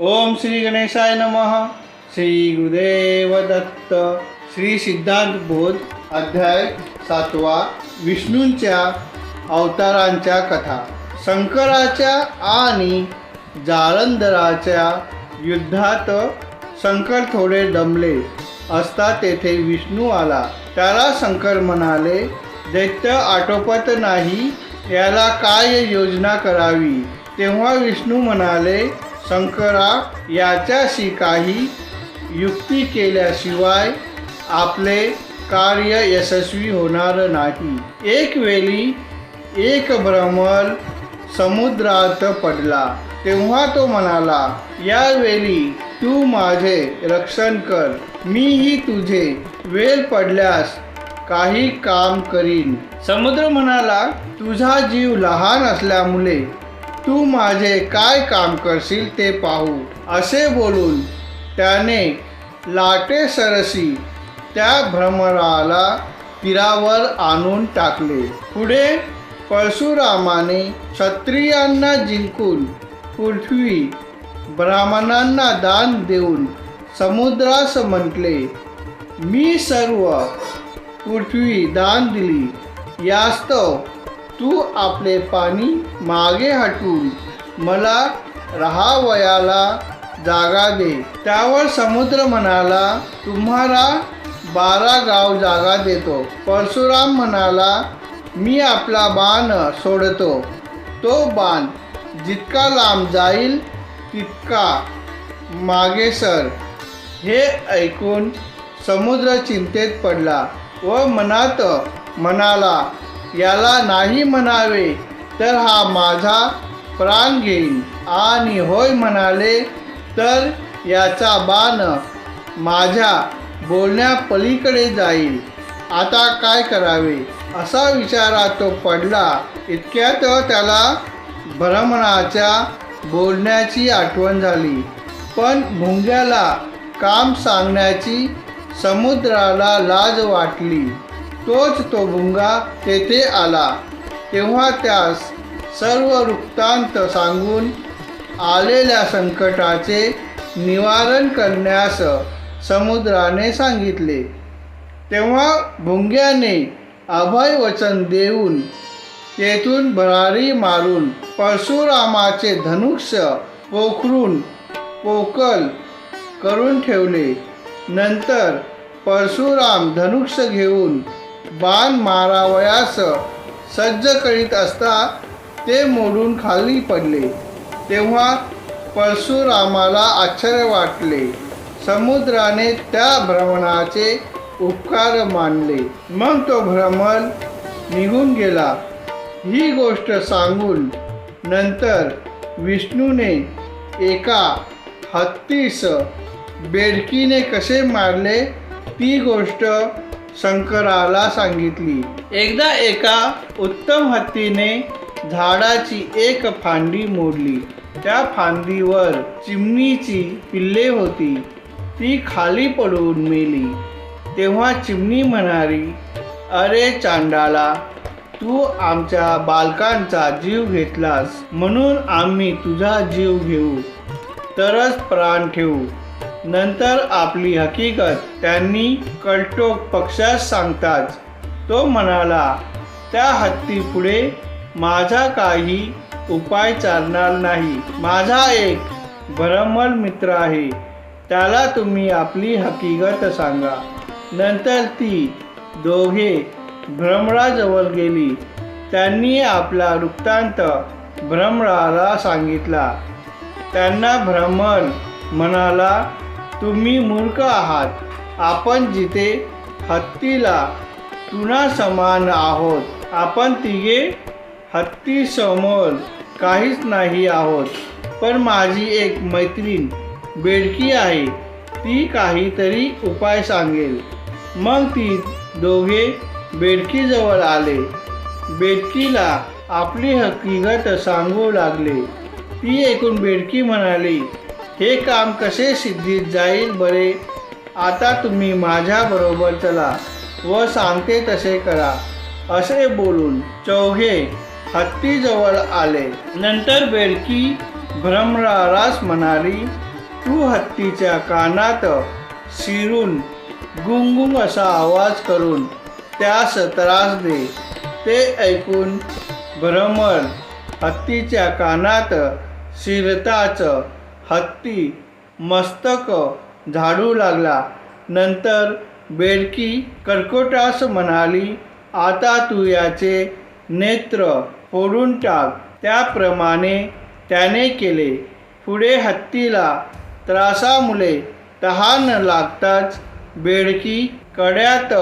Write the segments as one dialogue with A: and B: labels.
A: ओम श्री गणेशाय नमः. श्री गुरुदेव दत्त श्री सिद्धांत बोध अध्याय सातवा विष्णूंच्या अवतारांच्या कथा. शंकराच्या आणि जालंधराच्या युद्धात शंकर थोडे दमले. असता तेथे विष्णू आला. त्याला शंकर म्हणाले दैत्य आटोपत नाही. याला काय योजना करावी? तेव्हा विष्णू म्हणाले शंकरा याच्याशी काही युक्ती केल्याशिवाय आपले कार्य यशस्वी होणार नाही. एक वेळी एक भ्रमर समुद्रात पडला. तेव्हा तो म्हणाला यावेळी तू माझे रक्षण कर. मीही तुझे वेळ पडल्यास काही काम करीन. समुद्र म्हणाला तुझा जीव लहान असल्यामुळे तू माझे काय काम करशील ते पाहू. असे बोलून त्याने लाटे सरसी त्या भ्रमराला तीरावर आणून टाकले. पुढे परशुरामाने क्षत्रियांना जिंकून पृथ्वी ब्राह्मणांना दान देऊन समुद्रास म्हटले मी सर्व पृथ्वी दान दिली यास्तव तू आपले पाणी मागे हटवून मला राहावयाला जागा दे. त्यावर समुद्र म्हणाला तुम्हाला बारा गाव जागा देतो. परशुराम म्हणाला मी आपला बाण सोडतो. तो बाण जितका लांब जाईल तितका मागे सर. हे ऐकून समुद्र चिंतेत पडला व मनात म्हणाला याला नाही म्हणावे तर हा माझा प्राण घेईन. आणि होय म्हणाले तर याचा बाण माझ्या बोलण्यापलीकडे जाईल. आता काय करावे? असा विचारात तो पडला. इतक्यात त्याला भ्रमणाच्या बोलण्याची आठवण झाली. पण भुंग्याला काम सांगण्याची समुद्राला लाज वाटली. तोच तो भुंगा तेथे आला. तेव्हा त्यास सर्व वृत्तांत सांगून आलेल्या संकटाचे निवारण करण्यास समुद्राने सांगितले. तेव्हा भुंग्याने अभय वचन देऊन तेथून भरारी मारून परशुरामाचे धनुष्य पोखरून पोकल करून ठेवले. नंतर परशुराम धनुष्य घेऊन बाण मारावयास सज्ज करीत असता ते मोडून खाली पडले. तेव्हा परशुरामाला आश्चर्य वाटले. समुद्राने त्या भ्रमणाचे उपकार मानले. मग तो भ्रमण निघून गेला. ही गोष्ट सांगून नंतर विष्णूने एका हत्तीस बेडकीने कसे मारले? ती गोष्ट शंकराला सांगितली एकदा एका उत्तम हत्तीने झाडाची एक फांदी मोडली. त्या फांदीवर चिमणीची पिल्ले होती. ती खाली पडून मेली. तेव्हा चिमणी म्हणाली अरे चांडाला तू आमच्या बालकांचा जीव घेतलास. म्हणून आम्ही तुझा जीव घेऊ. तरच प्राण ठेवू. नंतर आपली हकीकत त्यांनी कलटोक पक्षास सांगताच. तो म्हणाला त्या हत्ती पुढे माझा काही उपाय चालणार नाही. माझा एक भरमल मित्र आहे. त्याला तुम्ही आपली हकीकत सांगा. नंतर ती दोघे भ्रमराजवळ गेली. त्यांनी आपला वृत्तांत भ्रमराला सांगितला. त्यांना भ्रमर म्हणाला तुम्ही मूर्ख आहात. आपण जिथे हत्तीला तुना समान आहोत आपण तिघे हत्तीसमोर काहीच नाही आहोत. पण माझी एक मैत्रीण बेडकी आहे ती काहीतरी उपाय सांगेल. मग ती दोघे बेडकीजवळ आले. बेडकीला आपली हकीकत सांगू लागले. ती ऐकून बेडकी म्हणाली हे काम कसे सिद्धीत जाईल बरे? आता तुम्ही माझ्याबरोबर चला व सांगते तसे करा. असे बोलून चौघे हत्तीजवळ आले. नंतर बेडकी भ्रमरारास म्हणाली तू हत्तीच्या कानात शिरून गुंगुंग असा आवाज करून त्यास त्रास दे. ते ऐकून भ्रमर हत्तीच्या कानात शिरताच हत्ती मस्तक झाडू लागला. नंतर बेडकी कर्कोटास म्हणाली आता तू याचे नेत्र फोडून टाक. त्याप्रमाणे त्याने केले. पुढे हत्तीला त्रासामुळे तहान लागताच बेडकी कड्यात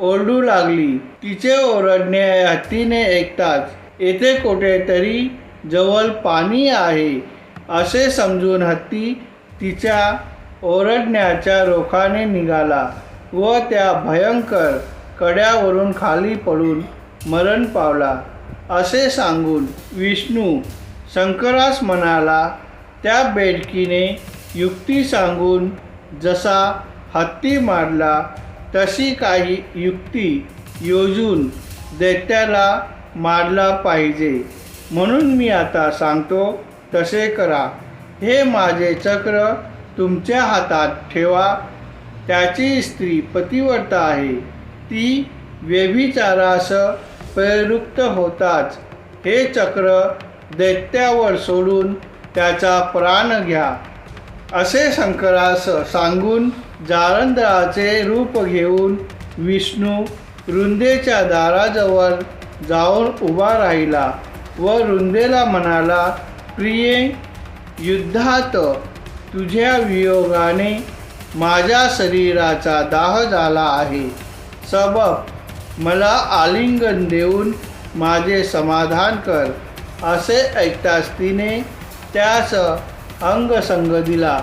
A: ओरडू लागली. तिचे ओरडणे हत्तीने ऐकताच येथे कुठेतरी जवळ पाणी आहे. असे समजून हत्ती तिच्या ओरडण्याच्या रोखाने निघाला व त्या भयंकर कड्यावरून खाली पडून मरण पावला. असे सांगून विष्णू शंकरास म्हणाला त्या बेडकीने युक्ती सांगून जसा हत्ती मारला तशी काही युक्ती योजून दैत्याला मारला पाहिजे. म्हणून मी आता सांगतो तसे करा. हे माझे चक्र तुमच्या हातात ठेवा. त्याची स्त्री पतिव्रता आहे. ती व्यभिचारास प्रयुक्त होताच. हे चक्र दैत्यावर सोडून त्याचा प्राण घ्या. असे शंकरास सांगून जारंद्राचे रूप घेऊन विष्णू रुंदेच्या दाराजवळ जाऊन उभा राहिला व रुंदेला म्हणाला प्रिये युद्धात तुझ्या वियोगाने माझ्या शरीराचा दाह झाला आहे. सबब मला आलिंगन देऊन माझे समाधान कर असे ऐकताच तिने त्यास अंगसंग दिला.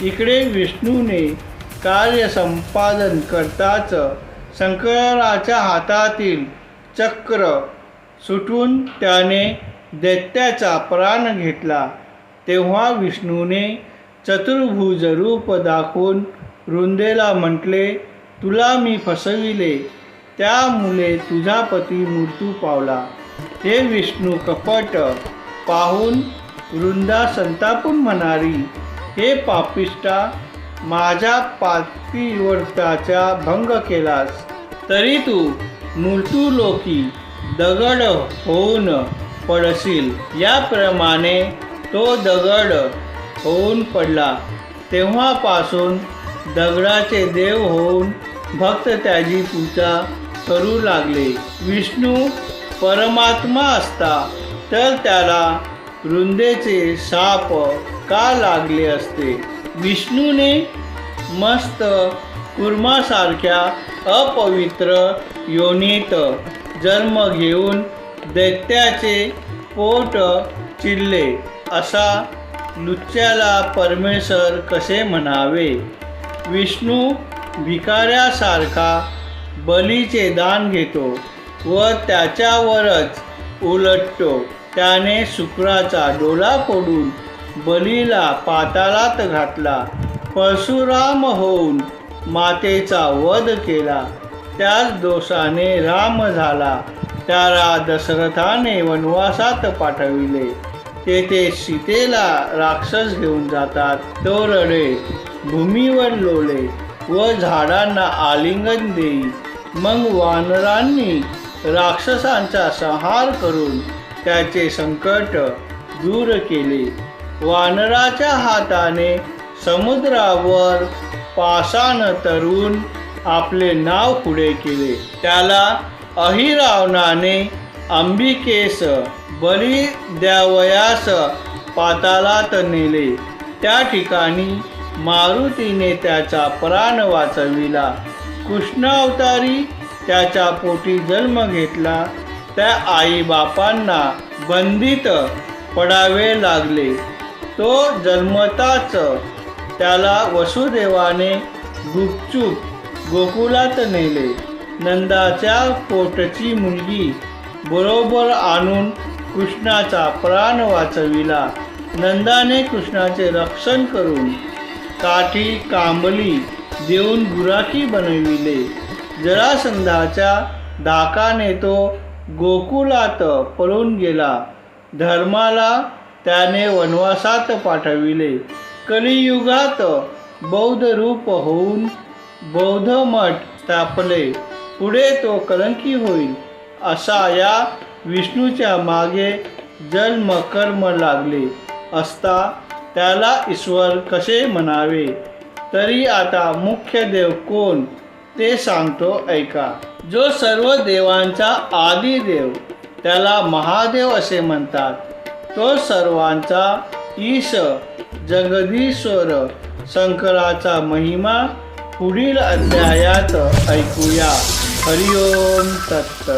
A: इकडे विष्णूने कार्य संपादन करताच शंकराच्या हातातील चक्र सुटून त्याने दैत्याचा प्राण घेतला तेव्हा विष्णूने चतुर्भुज रूप दाखवून रुंदेला म्हटले तुला मी फसविले. त्यामुळे तुझा पती मृत्यू पावला. हे विष्णू कपट पाहून वृंदा संतापून म्हणाली हे पापिष्टा माझ्या पातिव्रताचा भंग केलास. तरी तू मृत्यू लोकी दगड होऊन पडशील. याप्रमाणे तो दगड होऊन पडला. तेव्हापासून दगडाचे देव होऊन भक्त त्याची पूजा करू लागले. विष्णू परमात्मा असता तर त्याला वृंदेचे साप का लागले असते? विष्णूने मस्त कुर्मासारख्या अपवित्र योनीत जन्म घेऊन दैत्याचे पोट चिरले. असा लुच्च्याला परमेश्वर कसे म्हणावे? विष्णू भिकाऱ्यासारखा बलीचे दान घेतो व त्याच्यावरच उलटतो. त्याने शुक्राचा डोला फोडून बलीला पाताळात घातला. परशुराम होऊन मातेचा वध केला. त्याच दोषाने राम झाला. त्याला दशरथाने वनवासात पाठविले. तेथे सीतेला राक्षस घेऊन जातात. तो रडे भूमीवर लोळे व झाडांना आलिंगन देई. मग वानरांनी राक्षसांचा संहार करून त्याचे संकट दूर केले. वानराच्या हाताने समुद्रावर पाषाण तरून आपले नाव पुढे केले. त्याला अहिरावणाने अंबिकेस बळी द्यावयास पातालात नेले. त्या ठिकाणी मारुतीने त्याचा प्राण वाचविला. कृष्णावतारी त्याच्या पोटी जन्म घेतला. त्या आईबापांना बंदित पडावे लागले. तो जन्मताच त्याला वसुदेवाने गुपचूप गोकुलात नेले. नंदाच्या पोटची मुलगी. बरोबर आणून कृष्णाचा प्राण वाचविला. नंदाने कृष्णाचे रक्षण करून काठी कांबली देऊन गुराखी बनविले. जरासंधाच्या धाकाने तो गोकुलात पळून गेला. धर्माला त्याने वनवासात पाठविले. कलियुगात बौद्ध रूप होऊन बौद्ध मठ स्थापले. पुढे तो कलंकी होईल असा या विष्णूच्या मागे जन्म कर्म लागले असता त्याला ईश्वर कसे म्हणावे? तरी आता मुख्य देव कोण? ते सांगतो ऐका. जो सर्व देवांचा आदी देव त्याला महादेव असे म्हणतात. तो सर्वांचा ईश जगदीश्वर शंकराचा महिमा पुढील अध्यायात ऐकूया. हरिओम तत्त